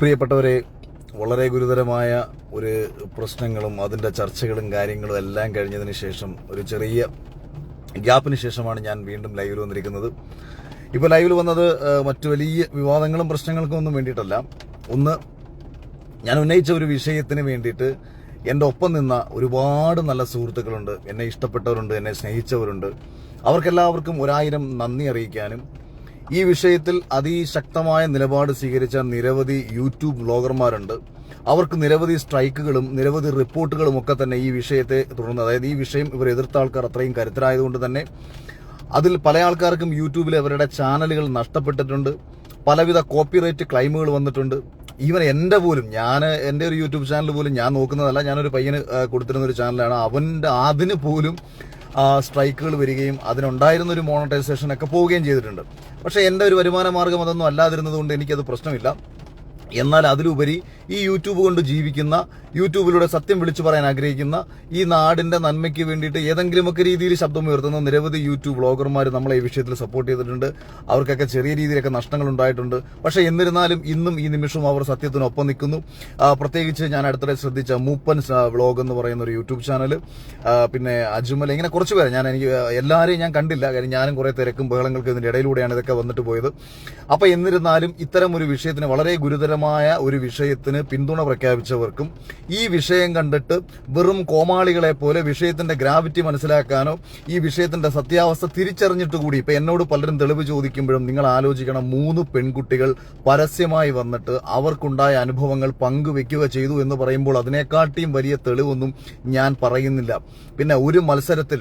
പ്രിയപ്പെട്ടവരെ വളരെ ഗുരുതരമായ ഒരു പ്രശ്നങ്ങളും അതിന്റെ ചർച്ചകളും കാര്യങ്ങളും എല്ലാം കഴിഞ്ഞതിന് ശേഷം ഒരു ചെറിയ ഗ്യാപ്പിന് ശേഷമാണ് ഞാൻ വീണ്ടും ലൈവിൽ വന്നിരിക്കുന്നത്. ഇപ്പോൾ ലൈവിൽ വന്നത് മറ്റു വലിയ വിവാദങ്ങളും പ്രശ്നങ്ങൾക്കും ഒന്നും വേണ്ടിയിട്ടല്ല. ഒന്ന് ഞാൻ ഉന്നയിച്ച ഒരു വിഷയത്തിന് വേണ്ടിയിട്ട് എന്റെ ഒപ്പം നിന്ന ഒരുപാട് നല്ല സുഹൃത്തുക്കളുണ്ട്. എന്നെ ഇഷ്ടപ്പെട്ടവരുണ്ട് എന്നെ സ്നേഹിച്ചവരുണ്ട്. അവർക്കെല്ലാവർക്കും ഒരായിരം നന്ദി അറിയിക്കാനും ഈ വിഷയത്തിൽ അതിശക്തമായ നിലപാട് സ്വീകരിച്ച നിരവധി യൂട്യൂബ് ബ്ലോഗർമാരുണ്ട്. അവർക്ക് നിരവധി സ്ട്രൈക്കുകളും നിരവധി റിപ്പോർട്ടുകളും ഒക്കെ തന്നെ ഈ വിഷയത്തെ തുടർന്ന് അതായത് ഈ വിഷയം ഇവർ എതിർത്ത ആൾക്കാർ അത്രയും കരുത്തരായതുകൊണ്ട് തന്നെ അതിൽ പല ആൾക്കാർക്കും യൂട്യൂബിൽ അവരുടെ ചാനലുകൾ നഷ്ടപ്പെട്ടിട്ടുണ്ട്. പലവിധ കോപ്പിറൈറ്റ് ക്ലെയിമുകൾ വന്നിട്ടുണ്ട്. ഈവൻ എന്റെ പോലും ഞാൻ എന്റെ ഒരു യൂട്യൂബ് ചാനൽ പോലും ഞാൻ നോക്കുന്നതല്ല. ഞാനൊരു പയ്യന് കൊടുത്തിരുന്ന ഒരു ചാനലാണ്. അവന്റെ അതിന് പോലും സ്ട്രൈക്കുകൾ വരികയും അതിനുണ്ടായിരുന്ന ഒരു മോണറ്റൈസേഷൻ ഒക്കെ പോവുകയും ചെയ്തിട്ടുണ്ട്. പക്ഷേ എന്റെ ഒരു വരുമാന മാർഗം അതൊന്നും അല്ലാതിരുന്നത് കൊണ്ട് എനിക്കത് പ്രശ്നമില്ല. എന്നാൽ അതിലുപരി ഈ യൂട്യൂബ് കൊണ്ട് ജീവിക്കുന്ന യൂട്യൂബിലൂടെ സത്യം വിളിച്ചു പറയാൻ ആഗ്രഹിക്കുന്ന ഈ നാടിന്റെ നന്മയ്ക്ക് വേണ്ടിയിട്ട് ഏതെങ്കിലുമൊക്കെ രീതിയിൽ ശബ്ദം ഉയർത്തുന്ന നിരവധി യൂട്യൂബ് ബ്ലോഗർമാർ നമ്മളെ ഈ വിഷയത്തിൽ സപ്പോർട്ട് ചെയ്തിട്ടുണ്ട്. അവർക്കൊക്കെ ചെറിയ രീതിയിലൊക്കെ നഷ്ടങ്ങൾ ഉണ്ടായിട്ടുണ്ട്. പക്ഷേ എന്നിരുന്നാലും ഇന്നും ഈ നിമിഷവും അവർ സത്യത്തിനൊപ്പം നിൽക്കുന്നു. പ്രത്യേകിച്ച് ഞാൻ അടുത്തിടെ ശ്രദ്ധിച്ച മൂപ്പൻ വ്ളോഗ് എന്ന് പറയുന്ന ഒരു യൂട്യൂബ് ചാനൽ. പിന്നെ അജ്മൽ ഇങ്ങനെ കുറച്ച് പേരെ. ഞാൻ എനിക്ക് എല്ലാവരെയും ഞാൻ കണ്ടില്ല. കാര്യം ഞാനും കുറേ തിരക്കും ബഹളങ്ങൾക്ക് ഇതിന്റെ ഇടയിലൂടെയാണ് ഇതൊക്കെ വന്നിട്ട് പോയത്. അപ്പോൾ എന്നിരുന്നാലും ഇത്തരം ഒരു വിഷയത്തിന് വളരെ ഗുരുതരമായ ഒരു വിഷയത്തിന് പിന്തുണ പ്രഖ്യാപിച്ചവർക്കും ഈ വിഷയം കണ്ടിട്ട് വെറും കോമാളികളെ പോലെ വിഷയത്തിന്റെ ഗ്രാവിറ്റി മനസ്സിലാക്കാനോ ഈ വിഷയത്തിന്റെ സത്യാവസ്ഥ തിരിച്ചറിഞ്ഞിട്ട് കൂടി ഇപ്പൊ എന്നോട് പലരും തെളിവ് ചോദിക്കുമ്പോഴും നിങ്ങൾ ആലോചിക്കണം മൂന്ന് പെൺകുട്ടികൾ പരസ്യമായി വന്നിട്ട് അവർക്കുണ്ടായ അനുഭവങ്ങൾ പങ്കുവെക്കുക ചെയ്തു എന്ന് പറയുമ്പോൾ അതിനെക്കാട്ടിയും വലിയ തെളിവൊന്നും ഞാൻ പറയുന്നില്ല. പിന്നെ ഒരു മത്സരത്തിൽ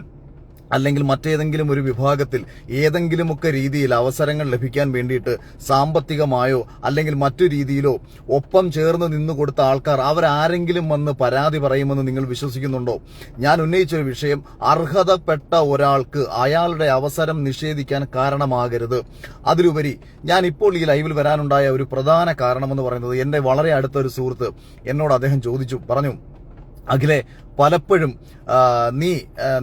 അല്ലെങ്കിൽ മറ്റേതെങ്കിലും ഒരു വിഭാഗത്തിൽ ഏതെങ്കിലുമൊക്കെ രീതിയിൽ അവസരങ്ങൾ ലഭിക്കാൻ വേണ്ടിയിട്ട് സാമ്പത്തികമായോ അല്ലെങ്കിൽ മറ്റു രീതിയിലോ ഒപ്പം ചേർന്ന് നിന്നു കൊടുത്ത ആൾക്കാർ അവരാരെങ്കിലും വന്ന് പരാതി പറയുമെന്ന് നിങ്ങൾ വിശ്വസിക്കുന്നുണ്ടോ? ഞാൻ ഉന്നയിച്ചൊരു വിഷയം അർഹതപ്പെട്ട ഒരാൾക്ക് അയാളുടെ അവസരം നിഷേധിക്കാൻ കാരണമാകരുത്. അതിലുപരി ഞാൻ ഇപ്പോൾ ഈ ലൈവിൽ വരാനുണ്ടായ ഒരു പ്രധാന കാരണമെന്ന് പറയുന്നത് എന്റെ വളരെ അടുത്തൊരു സുഹൃത്ത് എന്നോട് അദ്ദേഹം ചോദിച്ചു പറഞ്ഞു അഖിലെ പലപ്പോഴും നീ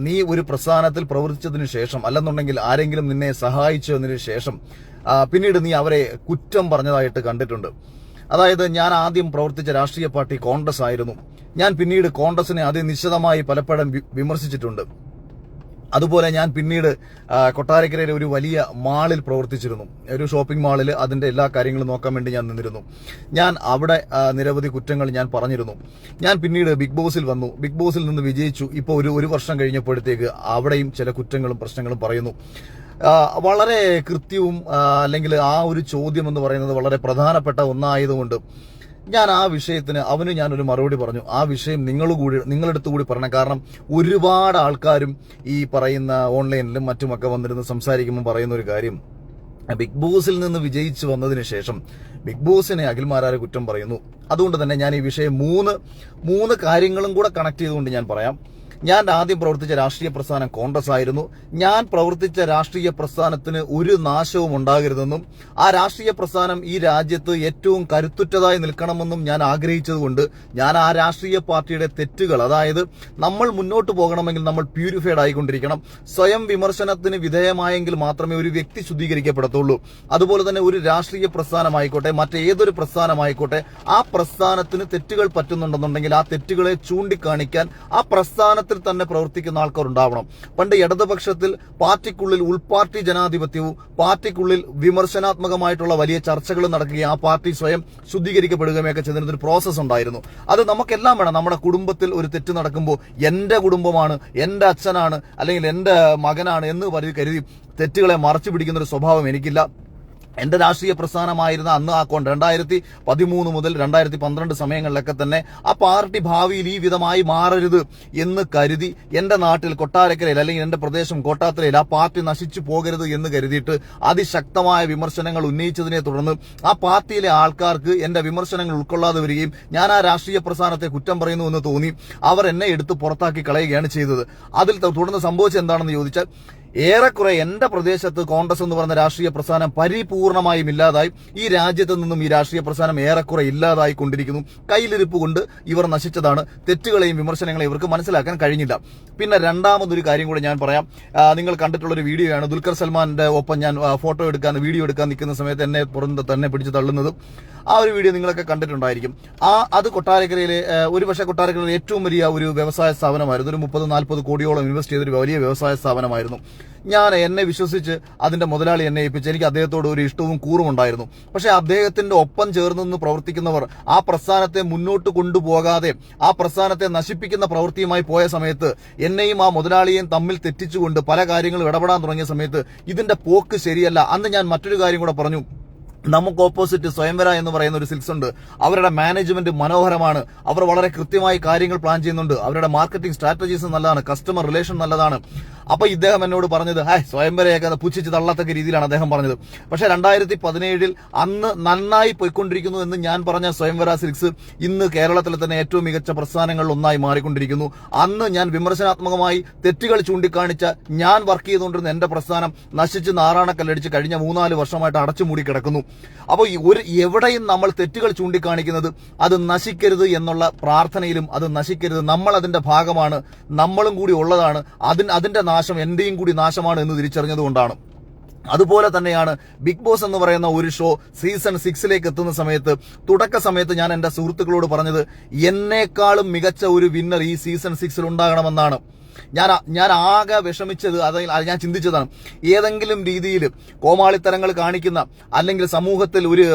നീ ഒരു പ്രസ്ഥാനത്തിൽ പ്രവർത്തിച്ചതിനു ശേഷം അല്ലെന്നുണ്ടെങ്കിൽ ആരെങ്കിലും നിന്നെ സഹായിച്ചതിന് ശേഷം പിന്നീട് നീ അവരെ കുറ്റം പറഞ്ഞതായിട്ട് കണ്ടിട്ടുണ്ട്. അതായത് ഞാൻ ആദ്യം പ്രവർത്തിച്ച രാഷ്ട്രീയ പാർട്ടി കോൺഗ്രസ് ആയിരുന്നു. ഞാൻ പിന്നീട് കോൺഗ്രസിനെ അതിനിശ്ചിതമായി പലപ്പോഴും വിമർശിച്ചിട്ടുണ്ട്. അതുപോലെ ഞാൻ പിന്നീട് കൊട്ടാരക്കരയിലെ ഒരു വലിയ മാളിൽ പ്രവർത്തിച്ചിരുന്നു. ഒരു ഷോപ്പിംഗ് മാളിൽ അതിന്റെ എല്ലാ കാര്യങ്ങളും നോക്കാൻ വേണ്ടി ഞാൻ നിന്നിരുന്നു. ഞാൻ അവിടെ നിരവധി കുറ്റങ്ങൾ ഞാൻ പറഞ്ഞിരുന്നു. ഞാൻ പിന്നീട് ബിഗ് ബോസിൽ വന്നു. ബിഗ് ബോസിൽ നിന്ന് വിജയിച്ചു. ഇപ്പോൾ ഒരു ഒരു വർഷം കഴിഞ്ഞപ്പോഴത്തേക്ക് അവിടെയും ചില കുറ്റങ്ങളും പ്രശ്നങ്ങളും പറയുന്നു. വളരെ കൃത്യവും അല്ലെങ്കിൽ ആ ഒരു ചോദ്യം എന്ന് പറയുന്നത് വളരെ പ്രധാനപ്പെട്ട ഒന്നായതുകൊണ്ട് ഞാൻ ആ വിഷയത്തിന് അവന് ഞാനൊരു മറുപടി പറഞ്ഞു. ആ വിഷയം നിങ്ങൾ കൂടി നിങ്ങളെടുത്ത് കൂടി പറയണം. കാരണം ഒരുപാട് ആൾക്കാരും ഈ പറയുന്ന ഓൺലൈനിലും മറ്റുമൊക്കെ വന്നിരുന്ന് സംസാരിക്കുമ്പോൾ പറയുന്ന ഒരു കാര്യം. ബിഗ് ബോസിൽ നിന്ന് വിജയിച്ചു വന്നതിന് ശേഷം ബിഗ് ബോസിനെ അഖിൽമാരാരെ കുറ്റം പറയുന്നു. അതുകൊണ്ട് തന്നെ ഞാൻ ഈ വിഷയം മൂന്ന് മൂന്ന് കാര്യങ്ങളും കൂടെ കണക്ട് ചെയ്തുകൊണ്ട് ഞാൻ പറയാം. ഞാൻ ആദ്യം പ്രവർത്തിച്ച രാഷ്ട്രീയ പ്രസ്ഥാനം കോൺഗ്രസ് ആയിരുന്നു. ഞാൻ പ്രവർത്തിച്ച രാഷ്ട്രീയ പ്രസ്ഥാനത്തിന് ഒരു നാശവും ഉണ്ടാകരുതെന്നും ആ രാഷ്ട്രീയ പ്രസ്ഥാനം ഈ രാജ്യത്ത് ഏറ്റവും കരുത്തുറ്റതായി നിൽക്കണമെന്നും ഞാൻ ആഗ്രഹിച്ചതുകൊണ്ട് ഞാൻ ആ രാഷ്ട്രീയ പാർട്ടിയുടെ തെറ്റുകൾ അതായത് നമ്മൾ മുന്നോട്ട് പോകണമെങ്കിൽ നമ്മൾ പ്യൂരിഫൈഡ് ആയിക്കൊണ്ടിരിക്കണം. സ്വയം വിമർശനത്തിന് വിധേയമായെങ്കിൽ മാത്രമേ ഒരു വ്യക്തി ശുദ്ധീകരിക്കപ്പെടത്തുള്ളൂ. അതുപോലെ തന്നെ ഒരു രാഷ്ട്രീയ പ്രസ്ഥാനമായിക്കോട്ടെ മറ്റേതൊരു പ്രസ്ഥാനമായിക്കോട്ടെ ആ പ്രസ്ഥാനത്തിന് തെറ്റുകൾ പറ്റുന്നുണ്ടെന്നുണ്ടെങ്കിൽ ആ തെറ്റുകളെ ചൂണ്ടിക്കാണിക്കാൻ ആ പ്രസ്ഥാനത്തിൽ തന്നെ പ്രവർത്തിക്കുന്ന ആൾക്കാർ ഉണ്ടാവണം പണ്ട് ഇടതുപക്ഷത്തിൽ പാർട്ടിക്കുള്ളിൽ ഉൾപാർട്ടി ജനാധിപത്യവും പാർട്ടിക്കുള്ളിൽ വിമർശനാത്മകമായിട്ടുള്ള വലിയ ചർച്ചകളും നടക്കുകയും ആ പാർട്ടി സ്വയം ശുദ്ധീകരിക്കപ്പെടുകയൊക്കെ ചെയ്യുന്ന ഒരു പ്രോസസ്സ് ഉണ്ടായിരുന്നു. അത് നമുക്കെല്ലാം വേണം. നമ്മുടെ കുടുംബത്തിൽ ഒരു തെറ്റ് നടക്കുമ്പോൾ എന്റെ കുടുംബമാണ് എന്റെ അച്ഛനാണ് അല്ലെങ്കിൽ എന്റെ മകനാണ് എന്ന് പറഞ്ഞ് കരുതി തെറ്റുകളെ മറച്ചു പിടിക്കുന്ന ഒരു സ്വഭാവം എനിക്കില്ല. എന്റെ രാഷ്ട്രീയ പ്രസ്ഥാനമായിരുന്ന അന്ന് ആ കോൺ രണ്ടായിരത്തി പതിമൂന്ന് മുതൽ രണ്ടായിരത്തി പന്ത്രണ്ട് സമയങ്ങളിലൊക്കെ തന്നെ ആ പാർട്ടി ഭാവിയിൽ ഈ വിധമായി മാറരുത് എന്ന് കരുതി എന്റെ നാട്ടിൽ കൊട്ടാരക്കരയിൽ അല്ലെങ്കിൽ എന്റെ പ്രദേശം കോട്ടാത്തലയിൽ ആ പാർട്ടി നശിച്ചു പോകരുത് എന്ന് കരുതിയിട്ട് അതിശക്തമായ വിമർശനങ്ങൾ ഉന്നയിച്ചതിനെ തുടർന്ന് ആ പാർട്ടിയിലെ ആൾക്കാർക്ക് എന്റെ വിമർശനങ്ങൾ ഉൾക്കൊള്ളാതെ വരികയും ഞാൻ ആ രാഷ്ട്രീയ പ്രസ്ഥാനത്തെ കുറ്റം പറയുന്നു എന്ന് തോന്നി അവർ എന്നെ എടുത്ത് പുറത്താക്കി കളയുകയാണ് ചെയ്തത്. അതിൽ തുടർന്ന് സംഭവിച്ചത് എന്താണെന്ന് ചോദിച്ചാൽ ഏറെക്കുറെ എന്റെ പ്രദേശത്ത് കോൺഗ്രസ് എന്ന് പറഞ്ഞ രാഷ്ട്രീയ പ്രസ്ഥാനം പരിപൂർണമായും ഇല്ലാതായി. ഈ രാജ്യത്ത് നിന്നും ഈ രാഷ്ട്രീയ പ്രസ്ഥാനം ഏറെക്കുറെ ഇല്ലാതായി കൊണ്ടിരിക്കുന്നു. കയ്യിലിരിപ്പ് കൊണ്ട് ഇവർ നശിച്ചതാണ്. തെറ്റുകളെയും വിമർശനങ്ങളെയും ഇവർക്ക് മനസ്സിലാക്കാൻ കഴിഞ്ഞില്ല. പിന്നെ രണ്ടാമതൊരു കാര്യം കൂടെ ഞാൻ പറയാം. നിങ്ങൾ കണ്ടിട്ടുള്ള ഒരു വീഡിയോയാണ്. ദുൽഖർ സൽമാന്റെ ഒപ്പം ഞാൻ ഫോട്ടോ എടുക്കാൻ വീഡിയോ എടുക്കാൻ നിൽക്കുന്ന സമയത്ത് എന്നെ പുറത്ത് തന്നെ പിടിച്ച് തള്ളുന്നത് ആ ഒരു വീഡിയോ നിങ്ങളൊക്കെ കണ്ടിട്ടുണ്ടായിരിക്കും. ആ അത് കൊട്ടാരക്കരയിലെ ഒരു ഒരുപക്ഷെ കൊട്ടാരക്കരയിലെ ഏറ്റവും വലിയ ഒരു വ്യവസായ സ്ഥാപനമായിരുന്നു. ഒരു മുപ്പത് നാൽപ്പത് കോടിയോളം ഇൻവെസ്റ്റ് ചെയ്തൊരു വലിയ വ്യവസായ സ്ഥാപനമായിരുന്നു. ഞാൻ എന്നെ വിശ്വസിച്ച് അതിന്റെ മുതലാളി എന്നെ ഏൽപ്പിച്ച് എനിക്ക് അദ്ദേഹത്തോട് ഒരു ഇഷ്ടവും കൂറും ഉണ്ടായിരുന്നു. പക്ഷെ അദ്ദേഹത്തിന്റെ ഒപ്പം ചേർന്ന് നിന്ന് പ്രവർത്തിക്കുന്നവർ ആ പ്രസ്ഥാനത്തെ മുന്നോട്ട് കൊണ്ടുപോകാതെ ആ പ്രസ്ഥാനത്തെ നശിപ്പിക്കുന്ന പ്രവൃത്തിയുമായി പോയ സമയത്ത് എന്നെയും ആ മുതലാളിയെയും തമ്മിൽ തെറ്റിച്ചുകൊണ്ട് പല കാര്യങ്ങളും ഇടപെടാൻ തുടങ്ങിയ സമയത്ത് ഇതിന്റെ പോക്ക് ശരിയല്ല. അന്ന് ഞാൻ മറ്റൊരു കാര്യം കൂടെ പറഞ്ഞു. നമുക്ക് ഓപ്പോസിറ്റ് സ്വയംവര എന്ന് പറയുന്ന ഒരു സിൽസ് ഉണ്ട്. അവരുടെ മാനേജ്മെന്റ് മനോഹരമാണ്. അവർ വളരെ കൃത്യമായി കാര്യങ്ങൾ പ്ലാൻ ചെയ്യുന്നുണ്ട്. അവരുടെ മാർക്കറ്റിംഗ് സ്ട്രാറ്റജീസ് നല്ലതാണ്. കസ്റ്റമർ റിലേഷൻ നല്ലതാണ്. അപ്പൊ ഇദ്ദേഹം എന്നോട് പറഞ്ഞത് ഹായ് സ്വയംവരയൊക്കെ പുച്ഛിച്ച് തള്ളത്തക്ക രീതിയിലാണ് അദ്ദേഹം പറഞ്ഞത്. പക്ഷെ രണ്ടായിരത്തി പതിനേഴിൽ അന്ന് നന്നായി പോയിക്കൊണ്ടിരിക്കുന്നു എന്ന് ഞാൻ പറഞ്ഞ സ്വയംവര സിൽക്സ് ഇന്ന് കേരളത്തിലെ തന്നെ ഏറ്റവും മികച്ച പ്രസ്ഥാനങ്ങളിൽ ഒന്നായി മാറിക്കൊണ്ടിരിക്കുന്നു. അന്ന് ഞാൻ വിമർശനാത്മകമായി തെറ്റുകൾ ചൂണ്ടിക്കാണിച്ച ഞാൻ വർക്ക് ചെയ്തുകൊണ്ടിരുന്ന എന്റെ പ്രസ്ഥാനം നശിച്ച് നാറാണക്കല്ലടിച്ച് കഴിഞ്ഞ മൂന്നാൽ വർഷമായിട്ട് അടച്ചുമൂടി കിടക്കുന്നു. അപ്പോൾ ഒരു എവിടെയും നമ്മൾ തെറ്റുകൾ ചൂണ്ടിക്കാണിക്കുന്നത് അത് നശിക്കരുത് എന്നുള്ള പ്രാർത്ഥനയിലും അത് നശിക്കരുത്. നമ്മൾ അതിന്റെ ഭാഗമാണ് നമ്മളും കൂടി ഉള്ളതാണ്. അതിന് അതിന്റെ നാശം എന്റെയും കൂടി നാശമാണ് എന്ന് തിരിച്ചറിഞ്ഞതുകൊണ്ടാണ്. അതുപോലെ തന്നെയാണ് ബിഗ് ബോസ് എന്ന് പറയുന്ന ഒരു ഷോ സീസൺ സിക്സിലേക്ക് എത്തുന്ന സമയത്ത് തുടക്ക സമയത്ത് ഞാൻ എന്റെ സുഹൃത്തുക്കളോട് പറഞ്ഞത് എന്നേക്കാളും മികച്ച ഒരു വിന്നർ ഈ സീസൺ സിക്സിൽ ഉണ്ടാകണമെന്നാണ്. ഞാൻ ഞാൻ ആകെ വിഷമിച്ചത് അതായത് അത് ഞാൻ ചിന്തിച്ചതാണ്. ഏതെങ്കിലും രീതിയിൽ കോമാളിത്തരങ്ങൾ കാണിക്കുന്ന അല്ലെങ്കിൽ സമൂഹത്തിൽ ഒരു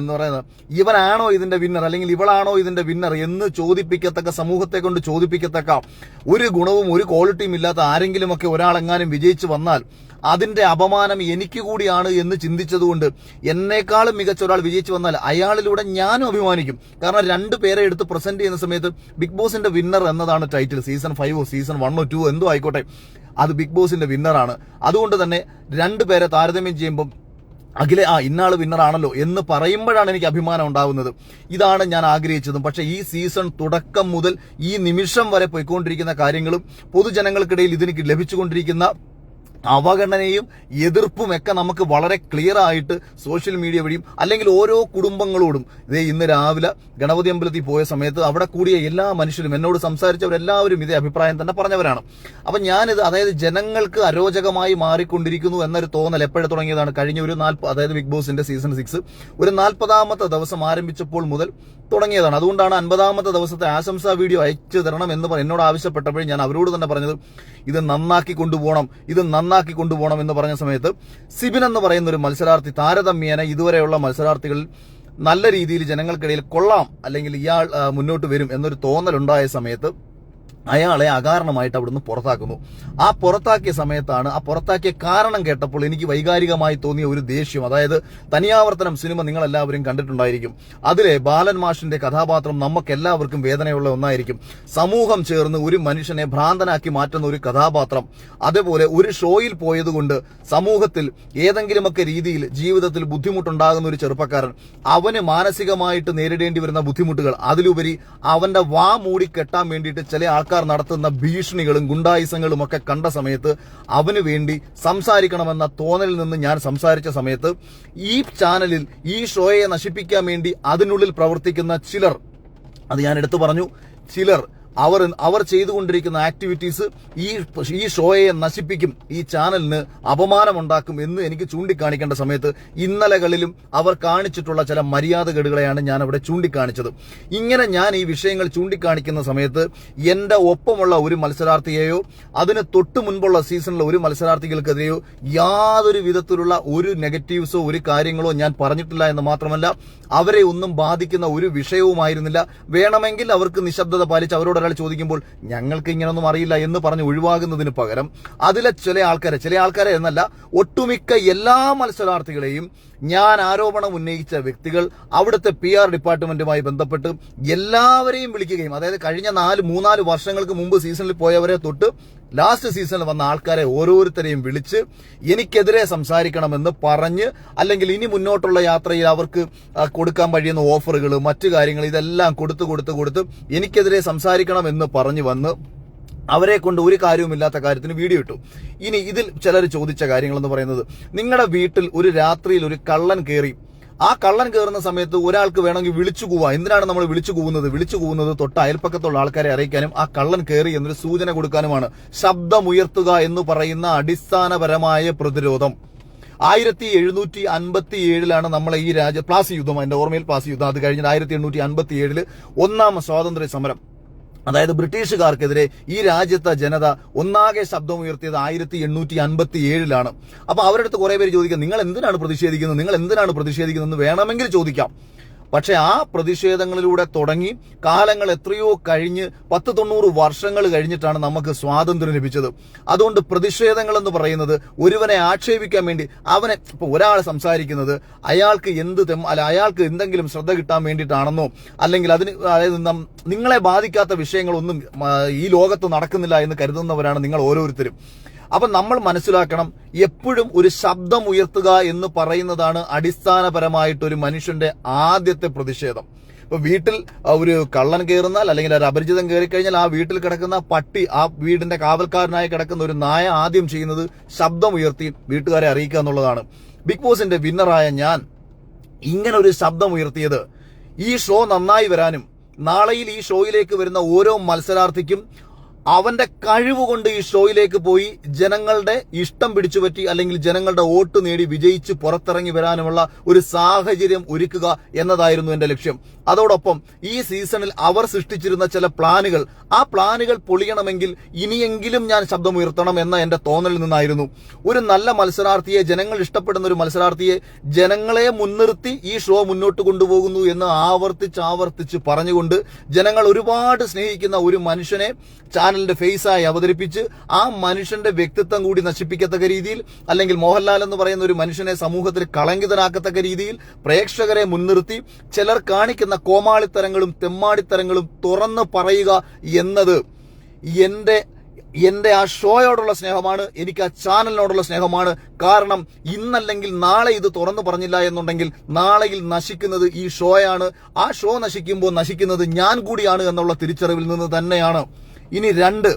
എന്ന് പറയുന്നത് ഇവനാണോ ഇതിന്റെ വിന്നർ അല്ലെങ്കിൽ ഇവളാണോ ഇതിന്റെ വിന്നർ എന്ന് ചോദിപ്പിക്കത്തക്ക സമൂഹത്തെ കൊണ്ട് ചോദിപ്പിക്കത്തക്ക ഒരു ഗുണവും ഒരു ക്വാളിറ്റിയും ഇല്ലാത്ത ആരെങ്കിലുമൊക്കെ ഒരാളെങ്ങാനും വിജയിച്ചു വന്നാൽ അതിന്റെ അപമാനം എനിക്ക് കൂടിയാണ് എന്ന് ചിന്തിച്ചതുകൊണ്ട് എന്നേക്കാളും മികച്ച ഒരാൾ വിജയിച്ചു വന്നാൽ അയാളിലൂടെ ഞാനും അഭിമാനിക്കും. കാരണം രണ്ടു പേരെ എടുത്ത് പ്രസന്റ് ചെയ്യുന്ന സമയത്ത് ബിഗ് ബോസിന്റെ വിന്നർ എന്നതാണ് ടൈറ്റിൽ സീസൺ ഫൈവോ സീസൺ വണ്ണോ ടു എന്തോ ആയിക്കോട്ടെ. അത് ബിഗ് ബോസിന്റെ വിന്നറാണ് അതുകൊണ്ട് തന്നെ രണ്ടു പേരെ താരതമ്യം ചെയ്യുമ്പോൾ അഖിലെ ആ ഇന്നാൾ വിന്നറാണല്ലോ എന്ന് പറയുമ്പോഴാണ് എനിക്ക് അഭിമാനം ഉണ്ടാവുന്നത്. ഇതാണ് ഞാൻ ആഗ്രഹിച്ചതും. പക്ഷേ ഈ സീസൺ തുടക്കം മുതൽ ഈ നിമിഷം വരെ പോയിക്കൊണ്ടിരിക്കുന്ന കാര്യങ്ങളും പൊതുജനങ്ങൾക്കിടയിൽ ഇതിന് ലഭിച്ചുകൊണ്ടിരിക്കുന്ന അവഗണനയും എതിർപ്പും ഒക്കെ നമുക്ക് വളരെ ക്ലിയർ ആയിട്ട് സോഷ്യൽ മീഡിയ വഴിയും അല്ലെങ്കിൽ ഓരോ കുടുംബങ്ങളോടും. ഇതേ ഇന്ന് രാവിലെ ഗണപതി അമ്പലത്തിൽ പോയ സമയത്ത് അവിടെ കൂടിയ എല്ലാ മനുഷ്യരും എന്നോട് സംസാരിച്ചവരെല്ലാവരും ഇതേ അഭിപ്രായം തന്നെ പറഞ്ഞവരാണ്. അപ്പൊ ഞാനിത് അതായത് ജനങ്ങൾക്ക് അരോചകമായി മാറിക്കൊണ്ടിരിക്കുന്നു എന്നൊരു തോന്നൽ എപ്പോഴും തുടങ്ങിയതാണ്? കഴിഞ്ഞ ഒരു നാൽപ്പ അതായത് ബിഗ് ബോസിന്റെ സീസൺ സിക്സ് ഒരു നാൽപ്പതാമത്തെ ദിവസം ആരംഭിച്ചപ്പോൾ മുതൽ തുടങ്ങിയതാണ്. അതുകൊണ്ടാണ് അൻപതാമത്തെ ദിവസത്തെ ആശംസാ വീഡിയോ അയച്ചു തരണം എന്ന് എന്നോട് ആവശ്യപ്പെട്ടപ്പോഴും ഞാൻ അവരോട് തന്നെ പറഞ്ഞത് ഇത് നന്നാക്കി കൊണ്ടുപോകണം ഇത് നന്നാക്കി കൊണ്ടുപോകണം എന്ന് പറഞ്ഞ സമയത്ത് സിബിൻ എന്ന് പറയുന്ന ഒരു മത്സരാർത്ഥി താരതമ്യേന ഇതുവരെയുള്ള മത്സരാർത്ഥികളിൽ നല്ല രീതിയിൽ ജനങ്ങൾക്കിടയിൽ കൊള്ളാം അല്ലെങ്കിൽ ഇയാൾ മുന്നോട്ട് വരും എന്നൊരു തോന്നലുണ്ടായ സമയത്ത് അയാളെ അകാരണമായിട്ട് അവിടുന്ന് പുറത്താക്കുന്നു. ആ പുറത്താക്കിയ സമയത്താണ് ആ പുറത്താക്കിയ കാരണം കേട്ടപ്പോൾ എനിക്ക് വൈകാരികമായി തോന്നിയ ഒരു ദേഷ്യം. അതായത് തനിയാവർത്തനം സിനിമ നിങ്ങൾ എല്ലാവരും കണ്ടിട്ടുണ്ടായിരിക്കും. അതിലെ ബാലൻ മാഷിന്റെ കഥാപാത്രം നമുക്ക് എല്ലാവർക്കും വേദനയുള്ള ഒന്നായിരിക്കും. സമൂഹം ചേർന്ന് ഒരു മനുഷ്യനെ ഭ്രാന്തനാക്കി മാറ്റുന്ന ഒരു കഥാപാത്രം. അതേപോലെ ഒരു ഷോയിൽ പോയതുകൊണ്ട് സമൂഹത്തിൽ ഏതെങ്കിലുമൊക്കെ രീതിയിൽ ജീവിതത്തിൽ ബുദ്ധിമുട്ടുണ്ടാകുന്ന ഒരു ചെറുപ്പക്കാരൻ അവന് മാനസികമായിട്ട് നേരിടേണ്ടി വരുന്ന ബുദ്ധിമുട്ടുകൾ അതിലുപരി അവന്റെ വാ മൂടി കെട്ടാൻ വേണ്ടിയിട്ട് ചില ആൾക്കാർ നടത്തുന്ന ഭീഷണികളും ഗുണ്ടായുസങ്ങളും ഒക്കെ കണ്ട സമയത്ത് അവന് വേണ്ടി സംസാരിക്കണമെന്ന തോന്നലിൽ നിന്ന് ഞാൻ സംസാരിച്ച സമയത്ത് ഈ ചാനലിൽ ഈ ഷോയെ നശിപ്പിക്കാൻ വേണ്ടി അതിനുള്ളിൽ പ്രവർത്തിക്കുന്ന ചിലർ അത് ഞാൻ എടുത്തു പറഞ്ഞു ചിലർ അവർ അവർ ചെയ്തുകൊണ്ടിരിക്കുന്ന ആക്ടിവിറ്റീസ് ഈ ഈ ഷോയെ നശിപ്പിക്കും ഈ ചാനലിന് അപമാനമുണ്ടാക്കും എന്ന് എനിക്ക് ചൂണ്ടിക്കാണിക്കേണ്ട സമയത്ത് ഇന്നലകളിലും അവർ കാണിച്ചിട്ടുള്ള ചില മര്യാദകേടുകളെയാണ് ഞാൻ അവിടെ ചൂണ്ടിക്കാണിച്ചത്. ഇങ്ങനെ ഞാൻ ഈ വിഷയങ്ങൾ ചൂണ്ടിക്കാണിക്കുന്ന സമയത്ത് എന്റെ ഒപ്പമുള്ള ഒരു മത്സരാർത്ഥിയെയോ അതിന് തൊട്ടു മുൻപുള്ള സീസണിലെ ഒരു മത്സരാർത്ഥികൾക്കെതിരെയോ യാതൊരു വിധത്തിലുള്ള ഒരു നെഗറ്റീവ്സോ ഒരു കാര്യങ്ങളോ ഞാൻ പറഞ്ഞിട്ടില്ല എന്ന് മാത്രമല്ല അവരെ ഒന്നും ബാധിക്കുന്ന ഒരു വിഷയവുമായിരുന്നില്ല. വേണമെങ്കിൽ അവർക്ക് നിശബ്ദത പാലിച്ച് അവരോട് ഒരാൾ ചോദിക്കുമ്പോൾ ഞങ്ങൾക്ക് ഇങ്ങനൊന്നും അറിയില്ല എന്ന് പറഞ്ഞ് ഒഴിവാകുന്നതിന് പകരം അതിലെ ചില ആൾക്കാരെ ചില ആൾക്കാരെ എന്നല്ല ഒട്ടുമിക്ക എല്ലാ മത്സരാർത്ഥികളെയും ഞാൻ ആരോപണം ഉന്നയിച്ച വ്യക്തികൾ അവിടുത്തെ പി ആർ ഡിപ്പാർട്ട്മെന്റുമായി ബന്ധപ്പെട്ട് എല്ലാവരെയും വിളിക്കുകയും അതായത് കഴിഞ്ഞ നാല് മൂന്നാൽ വർഷങ്ങൾക്ക് മുമ്പ് സീസണിൽ പോയവരെ തൊട്ട് ലാസ്റ്റ് സീസണിൽ വന്ന ആൾക്കാരെ ഓരോരുത്തരെയും വിളിച്ച് എനിക്കെതിരെ സംസാരിക്കണമെന്ന് പറഞ്ഞ് അല്ലെങ്കിൽ ഇനി മുന്നോട്ടുള്ള യാത്രയിൽ അവർക്ക് കൊടുക്കാൻ കഴിയുന്ന ഓഫറുകൾ മറ്റു കാര്യങ്ങൾ ഇതെല്ലാം കൊടുത്ത് കൊടുത്ത് കൊടുത്ത് എനിക്കെതിരെ സംസാരിക്കണം എന്ന് പറഞ്ഞു വന്ന് അവരെ കൊണ്ട് ഒരു കാര്യവുമില്ലാത്ത കാര്യത്തിന് വീഡിയോ ഇട്ടു. ഇനി ഇതിൽ ചിലർ ചോദിച്ച കാര്യങ്ങൾ എന്ന് പറയുന്നത് നിങ്ങളുടെ വീട്ടിൽ ഒരു രാത്രിയിൽ ഒരു കള്ളൻ കയറി ആ കള്ളൻ കയറുന്ന സമയത്ത് ഒരാൾക്ക് വേണമെങ്കിൽ വിളിച്ചു കൂവാ. എന്തിനാണ് നമ്മൾ വിളിച്ചു കൂവുന്നത്? വിളിച്ചു കൂവുന്നത് തൊട്ട് അയൽപ്പക്കത്തുള്ള ആൾക്കാരെ അറിയിക്കാനും ആ കള്ളൻ കയറി എന്നൊരു സൂചന കൊടുക്കാനുമാണ്. ശബ്ദമുയർത്തുക എന്ന് പറയുന്ന അടിസ്ഥാനപരമായ പ്രതിരോധം. ആയിരത്തി എഴുന്നൂറ്റി അൻപത്തി ഏഴിലാണ് നമ്മളെ ഈ രാജ്യ പ്ലാസി യുദ്ധം. എന്റെ ഓർമ്മയിൽ പ്ലാസി യുദ്ധം. അത് കഴിഞ്ഞിട്ട് ആയിരത്തി എണ്ണൂറ്റി അൻപത്തി ഏഴിൽ ഒന്നാം സ്വാതന്ത്ര്യ സമരം അതായത് ബ്രിട്ടീഷുകാർക്കെതിരെ ഈ രാജ്യത്തെ ജനത ഒന്നാകെ ശബ്ദം ഉയർത്തിയത് ആയിരത്തി എണ്ണൂറ്റി അൻപത്തി ഏഴിലാണ് അപ്പൊ അവരുടെ അടുത്ത് കുറെ പേര് ചോദിക്കുക നിങ്ങൾ എന്തിനാണ് പ്രതിഷേധിക്കുന്നത്? നിങ്ങൾ എന്തിനാണ് പ്രതിഷേധിക്കുന്നത് വേണമെങ്കിൽ ചോദിക്കാം. പക്ഷെ ആ പ്രതിഷേധങ്ങളിലൂടെ തുടങ്ങി കാലങ്ങൾ എത്രയോ കഴിഞ്ഞ് പത്ത് തൊണ്ണൂറ് വർഷങ്ങൾ കഴിഞ്ഞിട്ടാണ് നമുക്ക് സ്വാതന്ത്ര്യം ലഭിച്ചത്. അതുകൊണ്ട് പ്രതിഷേധങ്ങൾ എന്ന് പറയുന്നത് ഒരുവനെ ആക്ഷേപിക്കാൻ വേണ്ടി അവനെ ഇപ്പൊ ഒരാൾ സംസാരിക്കുന്നത് അയാൾക്ക് എന്ത് അല്ല അയാൾക്ക് എന്തെങ്കിലും ശ്രദ്ധ കിട്ടാൻ വേണ്ടിയിട്ടാണെന്നോ അല്ലെങ്കിൽ അതിന് അതായത് നിങ്ങളെ ബാധിക്കാത്ത വിഷയങ്ങളൊന്നും ഈ ലോകത്ത് നടക്കുന്നില്ല എന്ന് കരുതുന്നവരാണ് നിങ്ങൾ ഓരോരുത്തരും. അപ്പൊ നമ്മൾ മനസ്സിലാക്കണം എപ്പോഴും ഒരു ശബ്ദം ഉയർത്തുക എന്ന് പറയുന്നതാണ് അടിസ്ഥാനപരമായിട്ട് ഒരു മനുഷ്യന്റെ ആദ്യത്തെ പ്രതിഷേധം. ഇപ്പൊ വീട്ടിൽ ഒരു കള്ളൻ കയറുന്നാൽ അല്ലെങ്കിൽ ഒരു അപരിചിതം കയറി കഴിഞ്ഞാൽ ആ വീട്ടിൽ കിടക്കുന്ന പട്ടി ആ വീടിന്റെ കാവൽക്കാരനായി കിടക്കുന്ന ഒരു നായ ആദ്യം ചെയ്യുന്നത് ശബ്ദം ഉയർത്തി വീട്ടുകാരെ അറിയിക്കുക എന്നുള്ളതാണ്. ബിഗ് ബോസിന്റെ വിന്നറായ ഞാൻ ഇങ്ങനെ ഒരു ശബ്ദം ഉയർത്തിയത് ഈ ഷോ നന്നായി വരാനും നാളെയിൽ ഈ ഷോയിലേക്ക് വരുന്ന ഓരോ മത്സരാർത്ഥിക്കും അവന്റെ കഴിവ് കൊണ്ട് ഈ ഷോയിലേക്ക് പോയി ജനങ്ങളുടെ ഇഷ്ടം പിടിച്ചുപറ്റി അല്ലെങ്കിൽ ജനങ്ങളുടെ വോട്ട് നേടി വിജയിച്ച് പുറത്തിറങ്ങി വരാനുമുള്ള ഒരു സാഹചര്യം ഒരുക്കുക എന്നതായിരുന്നു എന്റെ ലക്ഷ്യം. അതോടൊപ്പം ഈ സീസണിൽ അവർ സൃഷ്ടിച്ചിരുന്ന ചില പ്ലാനുകൾ ആ പ്ലാനുകൾ പൊളിയണമെങ്കിൽ ഇനിയെങ്കിലും ഞാൻ ശബ്ദമുയർത്തണം എന്ന എന്റെ തോന്നലിൽ നിന്നായിരുന്നു. ഒരു നല്ല മത്സരാർത്ഥിയെ ജനങ്ങൾ ഇഷ്ടപ്പെടുന്ന ഒരു മത്സരാർത്ഥിയെ ജനങ്ങളെ മുൻനിർത്തി ഈ ഷോ മുന്നോട്ട് കൊണ്ടുപോകുന്നു എന്ന് ആവർത്തിച്ച് ആവർത്തിച്ച് പറഞ്ഞുകൊണ്ട് ജനങ്ങൾ ഒരുപാട് സ്നേഹിക്കുന്ന ഒരു മനുഷ്യനെ ചാനലിന്റെ ഫേസായി അവതരിപ്പിച്ച് ആ മനുഷ്യന്റെ വ്യക്തിത്വം കൂടി നശിപ്പിക്കത്തക്ക രീതിയിൽ അല്ലെങ്കിൽ മോഹൻലാൽ എന്ന് പറയുന്ന ഒരു മനുഷ്യനെ സമൂഹത്തിൽ കളങ്കിതനാക്കത്തക്ക രീതിയിൽ പ്രേക്ഷകരെ മുൻനിർത്തി ചിലർ കാണിക്കുന്ന കോമാളിത്തരങ്ങളും തെമ്മാടിത്തരങ്ങളും തുറന്ന് പറയുക എന്നത് എന്റെ എന്റെ ആ ഷോയോടുള്ള സ്നേഹമാണ് എനിക്ക് ആ ചാനലിനോടുള്ള സ്നേഹമാണ്. കാരണം ഇന്നല്ലെങ്കിൽ നാളെ ഇത് തുറന്നു പറഞ്ഞില്ല എന്നുണ്ടെങ്കിൽ നാളെയിൽ നശിക്കുന്നത് ഈ ഷോയാണ്. ആ ഷോ നശിക്കുമ്പോൾ നശിക്കുന്നത് ഞാൻ കൂടിയാണ് എന്നുള്ള തിരിച്ചറിവിൽ നിന്ന് തന്നെയാണ്. ഇനി രണ്ട്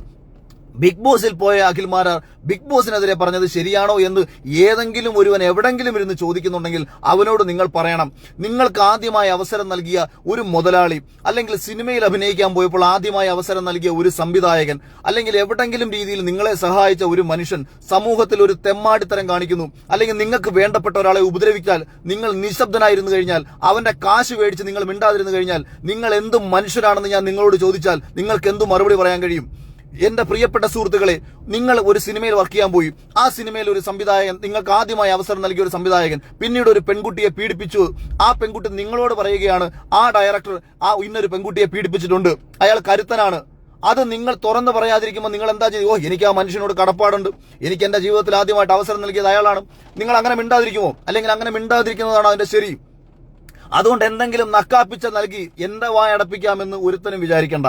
ബിഗ് ബോസിൽ പോയ അഖിൽമാരാർ ബിഗ് ബോസിനെതിരെ പറഞ്ഞത് ശരിയാണോ എന്ന് ഏതെങ്കിലും ഒരുവൻ എവിടെങ്കിലും ഇരുന്ന് ചോദിക്കുന്നുണ്ടെങ്കിൽ അവനോട് നിങ്ങൾ പറയണം. നിങ്ങൾക്ക് ആദ്യമായി അവസരം നൽകിയ ഒരു മുതലാളി അല്ലെങ്കിൽ സിനിമയിൽ അഭിനയിക്കാൻ പോയപ്പോൾ ആദ്യമായി അവസരം നൽകിയ ഒരു സംവിധായകൻ അല്ലെങ്കിൽ എവിടെങ്കിലും രീതിയിൽ നിങ്ങളെ സഹായിച്ച ഒരു മനുഷ്യൻ സമൂഹത്തിൽ ഒരു തെമ്മാടിത്തരം കാണിക്കുന്നു അല്ലെങ്കിൽ നിങ്ങൾക്ക് വേണ്ടപ്പെട്ട ഒരാളെ ഉപദ്രവിച്ചാൽ നിങ്ങൾ നിശബ്ദനായിരുന്നു കഴിഞ്ഞാൽ അവന്റെ കാശ് മേടിച്ച് നിങ്ങൾ മിണ്ടാതിരുന്നു കഴിഞ്ഞാൽ നിങ്ങൾ എന്തും മനുഷ്യരാണെന്ന് ഞാൻ നിങ്ങളോട് ചോദിച്ചാൽ നിങ്ങൾക്ക് എന്തു മറുപടി പറയാൻ കഴിയും? എന്റെ പ്രിയപ്പെട്ട സുഹൃത്തുക്കളെ നിങ്ങൾ ഒരു സിനിമയിൽ വർക്ക് ചെയ്യാൻ പോയി. ആ സിനിമയിൽ ഒരു സംവിധായകൻ നിങ്ങൾക്ക് ആദ്യമായി അവസരം നൽകിയ ഒരു സംവിധായകൻ പിന്നീട് ഒരു പെൺകുട്ടിയെ പീഡിപ്പിച്ചു. ആ പെൺകുട്ടി നിങ്ങളോട് പറയുകയാണ് ആ ഡയറക്ടർ ആ ഇന്നൊരു പെൺകുട്ടിയെ പീഡിപ്പിച്ചിട്ടുണ്ട്. അയാൾ കരുത്തനാണ്. അത് നിങ്ങൾ തുറന്നു പറയാതിരിക്കുമ്പോൾ നിങ്ങൾ എന്താ ചെയ്തു ഓ എനിക്ക് ആ മനുഷ്യനോട് കടപ്പാടുണ്ട്. എനിക്ക് എന്റെ ജീവിതത്തിൽ ആദ്യമായിട്ട് അവസരം നൽകിയത് അയാളാണ്. നിങ്ങൾ അങ്ങനെ മിണ്ടാതിരിക്കുമോ? അല്ലെങ്കിൽ അങ്ങനെ മിണ്ടാതിരിക്കുന്നതാണ് അതിന്റെ ശരി. അതുകൊണ്ട് എന്തെങ്കിലും നക്കാപ്പിച്ച നൽകി എന്റെ വായ അടപ്പിക്കാമെന്ന് ഒരുത്തനും വിചാരിക്കണ്ട.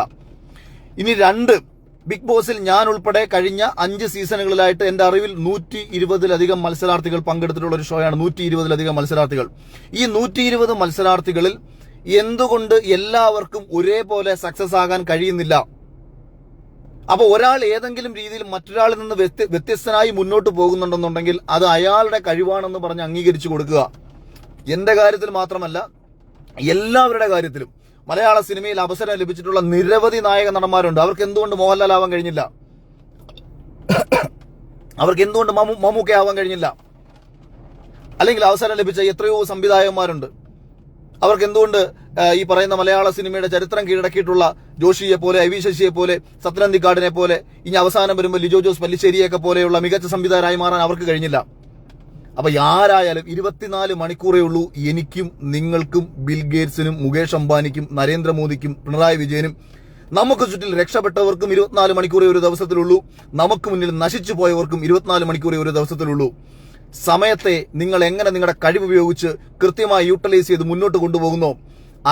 ഇനി രണ്ട് ബിഗ് ബോസിൽ ഞാൻ ഉൾപ്പെടെ കഴിഞ്ഞ അഞ്ച് സീസണുകളിലായിട്ട് എന്റെ അറിവിൽ നൂറ്റി ഇരുപതിലധികം മത്സരാർത്ഥികൾ പങ്കെടുത്തിട്ടുള്ള ഒരു ഷോയാണ് നൂറ്റി ഇരുപതിലധികം മത്സരാർത്ഥികൾ. ഈ നൂറ്റി ഇരുപത് മത്സരാർത്ഥികളിൽ എന്തുകൊണ്ട് എല്ലാവർക്കും ഒരേപോലെ സക്സസ് ആകാൻ കഴിയുന്നില്ല? അപ്പൊ ഒരാൾ ഏതെങ്കിലും രീതിയിൽ മറ്റൊരാളിൽ നിന്ന് വ്യത്യ- വ്യത്യസ്തനായി മുന്നോട്ട് പോകുന്നുണ്ടെന്നുണ്ടെങ്കിൽ അത് അയാളുടെ കഴിവാണെന്ന് പറഞ്ഞ് അംഗീകരിച്ചു കൊടുക്കുക. എന്റെ കാര്യത്തിൽ മാത്രമല്ല എല്ലാവരുടെ കാര്യത്തിലും. മലയാള സിനിമയിൽ അവസരം ലഭിച്ചിട്ടുള്ള നിരവധി നായക നടന്മാരുണ്ട്. അവർക്ക് എന്തുകൊണ്ട് മോഹൻലാൽ ആവാൻ കഴിഞ്ഞില്ല? അവർക്ക് എന്തുകൊണ്ട് മമ്മൂ മമ്മൂക്ക ആവാൻ കഴിഞ്ഞില്ല? അല്ലെങ്കിൽ അവസരം ലഭിച്ച എത്രയോ സംവിധായകന്മാരുണ്ട്. അവർക്ക് എന്തുകൊണ്ട് ഈ പറയുന്ന മലയാള സിനിമയുടെ ചരിത്രം കീഴടക്കിയിട്ടുള്ള ജോഷിയെ പോലെ ഐ വി ശശിയെ പോലെ സത്യനന്ദിക്കാടിനെ പോലെ ഇനി അവസാനം വരുമ്പോൾ ലിജോ ജോസ് പല്ലിശ്ശേരിയൊക്കെ പോലെയുള്ള മികച്ച സംവിധായകരായി മാറാൻ അവർക്ക് കഴിഞ്ഞില്ല. അപ്പൊ ആരായാലും ഇരുപത്തിനാല് മണിക്കൂറേ ഉള്ളൂ എനിക്കും നിങ്ങൾക്കും ബിൽ ഗേറ്റ്സിനും മുകേഷ് അംബാനിക്കും നരേന്ദ്രമോദിക്കും പിണറായി വിജയനും. നമുക്ക് ചുറ്റിൽ രക്ഷപ്പെട്ടവർക്കും ഇരുപത്തിനാല് മണിക്കൂറേ ഒരു ദിവസത്തിലുള്ളൂ. നമുക്ക് മുന്നിൽ നശിച്ചു പോയവർക്കും ഇരുപത്തിനാല് മണിക്കൂറേ ഒരു ദിവസത്തിലുള്ളൂ. സമയത്തെ നിങ്ങൾ എങ്ങനെ നിങ്ങളുടെ കഴിവ് ഉപയോഗിച്ച് കൃത്യമായി യൂട്ടിലൈസ് ചെയ്ത് മുന്നോട്ട് കൊണ്ടുപോകുന്നോ?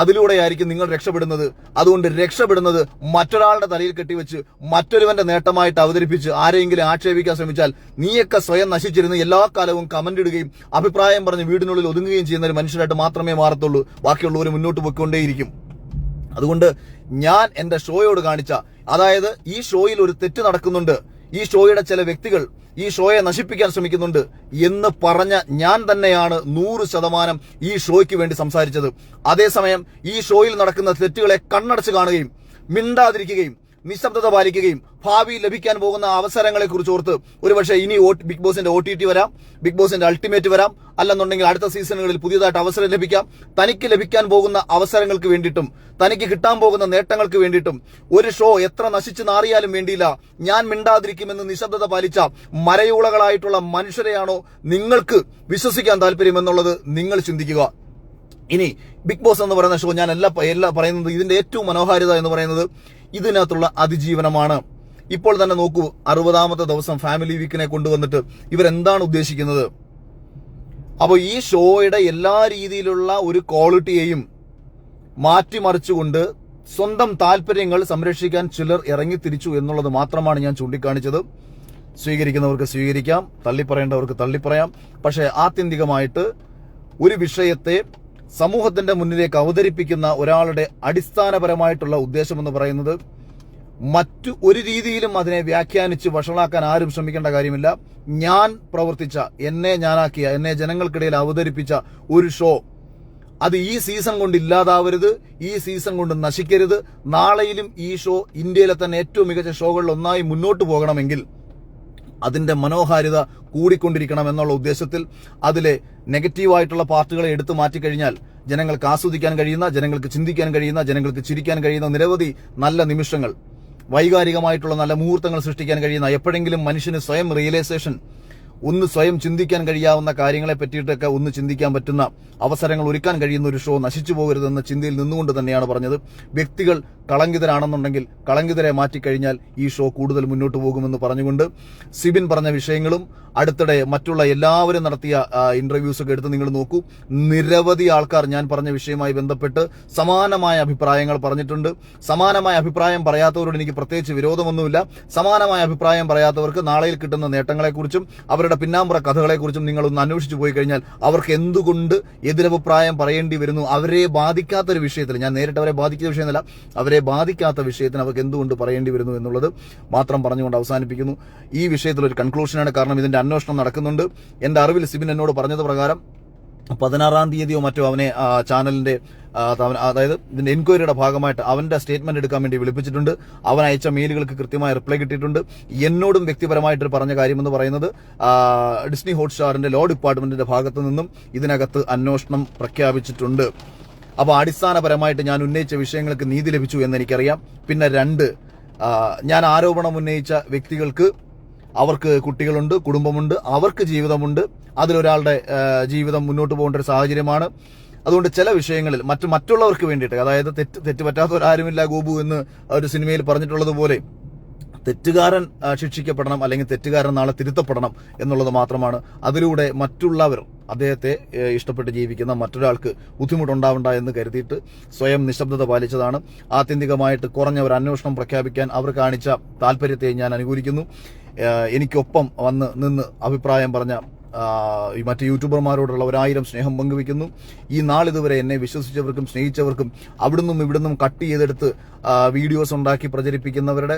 അതിലൂടെയായിരിക്കും നിങ്ങൾ രക്ഷപ്പെടുന്നത്. അതുകൊണ്ട് രക്ഷപ്പെടുന്നത് മറ്റൊരാളുടെ തലയിൽ കെട്ടിവെച്ച് മറ്റൊരുവന്റെ നേട്ടമായിട്ട് അവതരിപ്പിച്ച് ആരെയെങ്കിലും ആക്ഷേപിക്കാൻ ശ്രമിച്ചാൽ നീയൊക്കെ സ്വയം നശിച്ചിരുന്ന് എല്ലാ കാലവും കമന്റ് ഇടുകയും അഭിപ്രായം പറഞ്ഞ് വീടിനുള്ളിൽ ഒതുങ്ങുകയും ചെയ്യുന്ന ഒരു മനുഷ്യരായിട്ട് മാത്രമേ മാറത്തുള്ളൂ. ബാക്കിയുള്ളവർ മുന്നോട്ട് പോയിക്കൊണ്ടേയിരിക്കും. അതുകൊണ്ട് ഞാൻ എന്റെ ഷോയോട് കാണിച്ച അതായത് ഈ ഷോയിൽ ഒരു തെറ്റ് നടക്കുന്നുണ്ട്. ഈ ഷോയുടെ ചില വ്യക്തികൾ ഈ ഷോയെ നശിപ്പിക്കാൻ ശ്രമിക്കുന്നുണ്ട് എന്ന് പറഞ്ഞ ഞാൻ തന്നെയാണ് നൂറ് ശതമാനം ഈ ഷോയ്ക്ക് വേണ്ടി സംസാരിച്ചത്. അതേസമയം ഈ ഷോയിൽ നടക്കുന്ന തെറ്റുകളെ കണ്ണടച്ച് കാണുകയും മിണ്ടാതിരിക്കുകയും നിശബ്ദത പാലിക്കുകയും ഭാവി ലഭിക്കാൻ പോകുന്ന അവസരങ്ങളെ കുറിച്ച് ഓർത്ത് ഒരുപക്ഷെ ഇനി ബിഗ് ബോസിന്റെ ഒ ടി ടി വരാം ബിഗ് ബോസിന്റെ അൾട്ടിമേറ്റ് വരാം. അല്ലെന്നുണ്ടെങ്കിൽ അടുത്ത സീസണുകളിൽ പുതിയതായിട്ട് അവസരം ലഭിക്കാം. തനിക്ക് ലഭിക്കാൻ പോകുന്ന അവസരങ്ങൾക്ക് വേണ്ടിയിട്ടും തനിക്ക് കിട്ടാൻ പോകുന്ന നേട്ടങ്ങൾക്ക് വേണ്ടിയിട്ടും ഒരു ഷോ എത്ര നശിച്ചു നാറിയാലും വേണ്ടിയില്ല. ഞാൻ മിണ്ടാതിരിക്കുമെന്ന് നിശബ്ദത പാലിച്ച മരയൂളകളായിട്ടുള്ള മനുഷ്യരെയാണോ നിങ്ങൾക്ക് വിശ്വസിക്കാൻ താല്പര്യമെന്നുള്ളത് നിങ്ങൾ ചിന്തിക്കുക. ഇനി ബിഗ് ബോസ് എന്ന് പറയുന്ന ഷോ ഞാൻ എല്ലാ എല്ലാ പറയുന്നത് ഇതിന്റെ ഏറ്റവും മനോഹാരിത എന്ന് പറയുന്നത് ഇതിനകത്തുള്ള അതിജീവനമാണ്. ഇപ്പോൾ തന്നെ നോക്കൂ അറുപതാമത്തെ ദിവസം ഫാമിലി വീക്കിനെ കൊണ്ടുവന്നിട്ട് ഇവരെന്താണ് ഉദ്ദേശിക്കുന്നത്? അപ്പോൾ ഈ ഷോയുടെ എല്ലാ രീതിയിലുള്ള ഒരു ക്വാളിറ്റിയെയും മാറ്റിമറിച്ചുകൊണ്ട് സ്വന്തം താല്പര്യങ്ങൾ സംരക്ഷിക്കാൻ ചിലർ ഇറങ്ങി തിരിച്ചു എന്നുള്ളത് മാത്രമാണ് ഞാൻ ചൂണ്ടിക്കാണിച്ചത്. സ്വീകരിക്കുന്നവർക്ക് സ്വീകരിക്കാം തള്ളിപ്പറയേണ്ടവർക്ക് തള്ളിപ്പറയാം. പക്ഷേ ആത്യന്തികമായിട്ട് ഒരു വിഷയത്തെ സമൂഹത്തിന്റെ മുന്നിലേക്ക് അവതരിപ്പിക്കുന്ന ഒരാളുടെ അടിസ്ഥാനപരമായിട്ടുള്ള ഉദ്ദേശം എന്ന് പറയുന്നത് മറ്റു ഒരു രീതിയിലും അതിനെ വ്യാഖ്യാനിച്ച് വഷളാക്കാൻ ആരും ശ്രമിക്കേണ്ട കാര്യമില്ല. ഞാൻ പ്രവർത്തിച്ച എന്നെ ഞാനാക്കിയ എന്നെ ജനങ്ങൾക്കിടയിൽ അവതരിപ്പിച്ച ഒരു ഷോ. അത് ഈ സീസൺ കൊണ്ട് ഇല്ലാതാവരുത് ഈ സീസൺ കൊണ്ട് നശിക്കരുത്. നാളെയിലും ഈ ഷോ ഇന്ത്യയിലെ തന്നെ ഏറ്റവും മികച്ച ഷോകളിൽ ഒന്നായി മുന്നോട്ട് പോകണമെങ്കിൽ അതിന്റെ മനോഹാരിത കൂടിക്കൊണ്ടിരിക്കണം എന്നുള്ള ഉദ്ദേശത്തിൽ അതിലെ നെഗറ്റീവായിട്ടുള്ള പാർട്ടുകളെ എടുത്തു മാറ്റിക്കഴിഞ്ഞാൽ ജനങ്ങൾക്ക് ആസ്വദിക്കാൻ കഴിയുന്ന ജനങ്ങൾക്ക് ചിന്തിക്കാൻ കഴിയുന്ന ജനങ്ങൾക്ക് ചിരിക്കാൻ കഴിയുന്ന നിരവധി നല്ല നിമിഷങ്ങൾ വൈകാരികമായിട്ടുള്ള നല്ല മുഹൂർത്തങ്ങൾ സൃഷ്ടിക്കാൻ കഴിയുന്ന എപ്പോഴെങ്കിലും മനുഷ്യന് സ്വയം റിയലൈസേഷൻ ഒന്ന് സ്വയം ചിന്തിക്കാൻ കഴിയാവുന്ന കാര്യങ്ങളെ പറ്റിയിട്ടൊക്കെ ഒന്ന് ചിന്തിക്കാൻ പറ്റുന്ന അവസരങ്ങൾ ഒരുക്കാൻ കഴിയുന്ന ഒരു ഷോ നശിച്ചു പോകരുതെന്ന ചിന്തയിൽ നിന്നുകൊണ്ട് തന്നെയാണ് പറഞ്ഞത്. വ്യക്തികൾ കളങ്കിതരാണെന്നുണ്ടെങ്കിൽ കളങ്കിതരെ മാറ്റിക്കഴിഞ്ഞാൽ ഈ ഷോ കൂടുതൽ മുന്നോട്ട് പോകുമെന്ന് പറഞ്ഞുകൊണ്ട് സിബിൻ പറഞ്ഞ വിഷയങ്ങളും അടുത്തിടെ മറ്റുള്ള എല്ലാവരും നടത്തിയ ഇന്റർവ്യൂസ് ഒക്കെ എടുത്ത് നിങ്ങൾ നോക്കൂ. നിരവധി ആൾക്കാർ ഞാൻ പറഞ്ഞ വിഷയവുമായി ബന്ധപ്പെട്ട് സമാനമായ അഭിപ്രായങ്ങൾ പറഞ്ഞിട്ടുണ്ട്. സമാനമായ അഭിപ്രായം പറയാത്തവരോട് എനിക്ക് പ്രത്യേകിച്ച് വിരോധമൊന്നുമില്ല. സമാനമായ അഭിപ്രായം പറയാത്തവർക്ക് നാളെയിൽ കിട്ടുന്ന നേട്ടങ്ങളെക്കുറിച്ചും അവരുടെ പിന്നാമ്പുറ കഥകളെക്കുറിച്ചും നിങ്ങളൊന്ന് അന്വേഷിച്ചു പോയി കഴിഞ്ഞാൽ അവർക്ക് എന്തുകൊണ്ട് എതിരഭിപ്രായം പറയേണ്ടി വരുന്നു? അവരെ ബാധിക്കാത്ത ഒരു വിഷയത്തിൽ ഞാൻ നേരിട്ട് അവരെ ബാധിക്കുന്ന വിഷയമല്ല അവരെ ബാധിക്കാത്ത വിഷയത്തിന് അവർക്ക് എന്തുകൊണ്ട് പറയേണ്ടി വരുന്നു എന്നുള്ളത് മാത്രം പറഞ്ഞുകൊണ്ട് അവസാനിപ്പിക്കുന്നു. ഈ വിഷയത്തിൽ ഒരു കൺക്ലൂഷനാണ് കാരണം ഇതിന്റെ അന്വേഷണം നടക്കുന്നുണ്ട്. എന്റെ അറിവിൽ സിബിൻ എന്നോട് പറഞ്ഞത് പ്രകാരം പതിനാറാം തീയതിയോ മറ്റോ അവനെ ചാനലിന്റെ അതായത് ഇതിന്റെ എൻക്വയറിയുടെ ഭാഗമായിട്ട് അവന്റെ സ്റ്റേറ്റ്മെന്റ് എടുക്കാൻ വേണ്ടി വിളിപ്പിച്ചിട്ടുണ്ട്. അവൻ അയച്ച മെയിലുകൾക്ക് കൃത്യമായ റിപ്ലൈ കിട്ടിയിട്ടുണ്ട്. എന്നോടും വ്യക്തിപരമായിട്ട് പറഞ്ഞ കാര്യമെന്ന് പറയുന്നത് ഡിസ്നി ഹോട്ട്സ്റ്റാറിന്റെ ലോ ഡിപ്പാർട്ട്മെന്റിന്റെ ഭാഗത്തു നിന്നും ഇതിനകത്ത് അന്വേഷണം പ്രഖ്യാപിച്ചിട്ടുണ്ട്. അപ്പോൾ അടിസ്ഥാനപരമായിട്ട് ഞാൻ ഉന്നയിച്ച വിഷയങ്ങൾക്ക് നീതി ലഭിച്ചു എന്ന് എനിക്കറിയാം. പിന്നെ രണ്ട് ഞാൻ ആരോപണം ഉന്നയിച്ച വ്യക്തികൾക്ക് അവർക്ക് കുട്ടികളുണ്ട് കുടുംബമുണ്ട് അവർക്ക് ജീവിതമുണ്ട്. അതിലൊരാളുടെ ജീവിതം മുന്നോട്ട് പോകേണ്ട ഒരു സാഹചര്യമാണ്. അതുകൊണ്ട് ചില വിഷയങ്ങളിൽ മറ്റു മറ്റുള്ളവർക്ക് വേണ്ടിയിട്ട് അതായത് തെറ്റ് തെറ്റ് പറ്റാത്തവരാരുമില്ല ഗോപു എന്ന് ഒരു സിനിമയിൽ പറഞ്ഞിട്ടുള്ളതുപോലെ തെറ്റുകാരൻ ശിക്ഷിക്കപ്പെടണം അല്ലെങ്കിൽ തെറ്റുകാരൻ നാളെ തിരുത്തപ്പെടണം എന്നുള്ളത് മാത്രമാണ് അതിലൂടെ മറ്റുള്ളവർ അദ്ദേഹത്തെ ഇഷ്ടപ്പെട്ട് ജീവിക്കുന്ന മറ്റൊരാൾക്ക് ബുദ്ധിമുട്ടുണ്ടാവണ്ട എന്ന് കരുതിയിട്ട് സ്വയം നിശബ്ദത പാലിച്ചതാണ്. ആത്യന്തികമായിട്ട് കുറഞ്ഞ ഒരു അന്വേഷണം പ്രഖ്യാപിക്കാൻ അവർ കാണിച്ച താല്പര്യത്തെ ഞാൻ അനുകൂലിക്കുന്നു. എനിക്കൊപ്പം വന്ന് നിന്ന് അഭിപ്രായം പറഞ്ഞ ഈ മറ്റ് യൂട്യൂബർമാരോടുള്ള ഒരായിരം സ്നേഹം പങ്കുവെക്കുന്നു ഈ നാളിതുവരെ എന്നെ വിശ്വസിച്ചവർക്കും സ്നേഹിച്ചവർക്കും അവിടുന്നും ഇവിടുന്നും കട്ട് ചെയ്തെടുത്ത് വീഡിയോസ് ഉണ്ടാക്കി പ്രചരിപ്പിക്കുന്നവരുടെ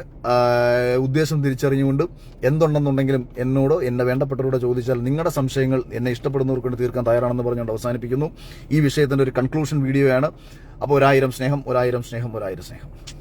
ഉദ്ദേശം തിരിച്ചറിഞ്ഞുകൊണ്ട് എന്തുണ്ടെന്നുണ്ടെങ്കിലും എന്നോടോ എന്നെ വേണ്ടപ്പെട്ടവരോട് ചോദിച്ചാൽ നിങ്ങളുടെ സംശയങ്ങൾ എന്നെ ഇഷ്ടപ്പെടുന്നവർക്ക് തീർക്കാൻ തയ്യാറാണെന്ന് പറഞ്ഞുകൊണ്ട് അവസാനിപ്പിക്കുന്നു. ഈ വിഷയത്തിന്റെ ഒരു കൺക്ലൂഷൻ വീഡിയോയാണ് അപ്പോൾ ഒരായിരം സ്നേഹം ഒരായിരം സ്നേഹം ഒരായിരം സ്നേഹം.